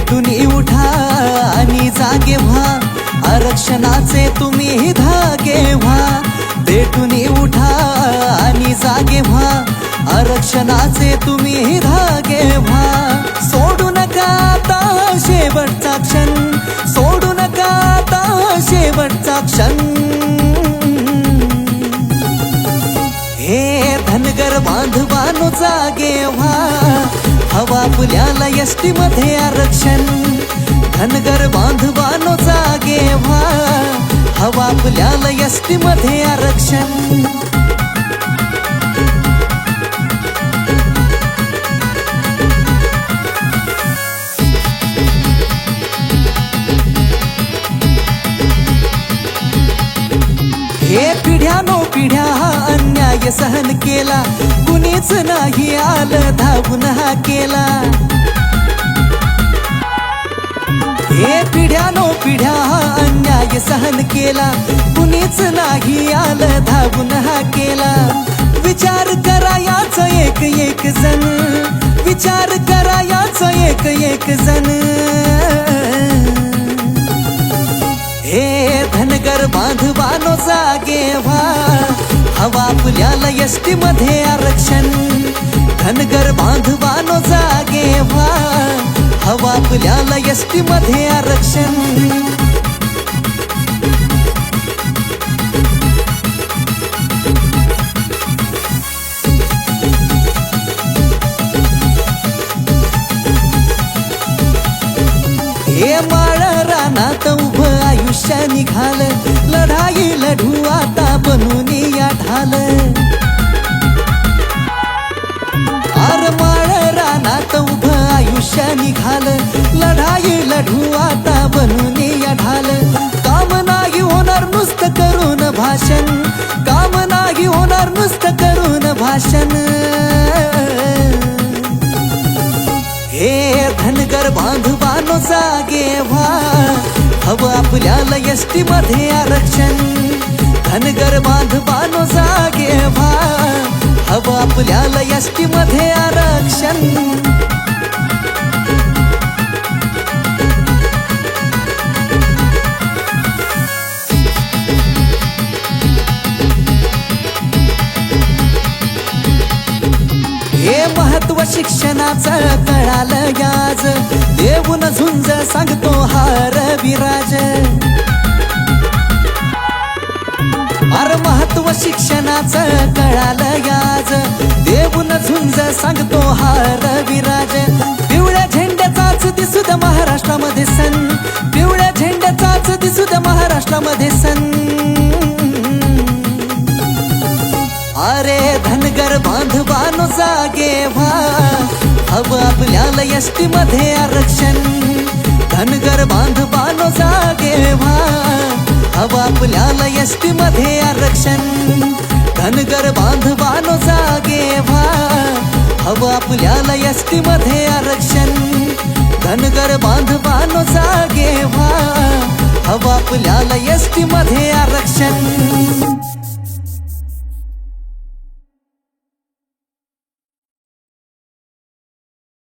पेटून उठा आणि जागे व्हा आरक्षणाचे तुम्ही धागे व्हा पेटून उठा आणि जागे व्हा आरक्षणाचे तुम्ही धागे व्हा सोडू नका आता शेवटचा क्षण. सोडू नका आता शेवटचा क्षण. हे धनगर बांधवानो जागे व्हा हवा पुल्याला एसटी मध्ये आरक्षण. धनगर बांधवानो जागे व्हा. हवा पुल्याला एसटी मध्ये आरक्षण. हे पिढ्यानो पिढ्या काय सहन केला. कुणीच नाही आलं धावून हा केला. हे पिढ्यानो पिढ्या हा अन्याय सहन केला. कुणीच नाही आलं धावून हा केला. विचार करा याच एक एक जण. विचार करा याच एक एक जण. हे धनगर बांधवानो जागे व्हा. हवा पुल्याला एसटी मध्ये आरक्षण. धनगर बांधवानो जागे वा हवा पुल्याला एसटी मध्ये आरक्षण. हे माळ रानात उभं आयुष्य निघाल. लढाई लढू आता बनून ढाल आर रानात उभं आयुष्य निघाल. लढाई लढू आता बनून या ढाल. काम नाही होणार नुसतं करून भाषण. काम नाही होणार नुसतं करून भाषण. हे धनगर बांधवानो जागे व्हा. हवं आपल्याला एसटी मध्ये आरक्षण. धनगर बांधवानो जागे व्हा. हवं आपल्याला एसटी मध्ये आरक्षण. हे महत्त्व शिक्षणाचं कळालं याज. देऊन झुंज सांगतो हार विराज. अर महत्त्व शिक्षणाचं कळालं याज. देऊन झुंज सांगतो हार विराज पिवळ्या झेंड्याचाच दिसुद महाराष्ट्रामध्ये सण. पिवळ्या झेंड्याचाच दिसुद महाराष्ट्रामध्ये सण. अरे धनगर बांधवानो जागे व्हा. हवं आपल्याला एसटी मध्ये आरक्षण. धनगर बांधवानो जागे व्हा. हवं आपल्याला एसटी मध्ये आरक्षण धनगर बांधवानो जागे व्हा हवं आपल्याला एसटी मध्ये आरक्षण। धनगर बांधवानो जागे व्हा हवं आपल्याला एसटी मध्ये आरक्षण।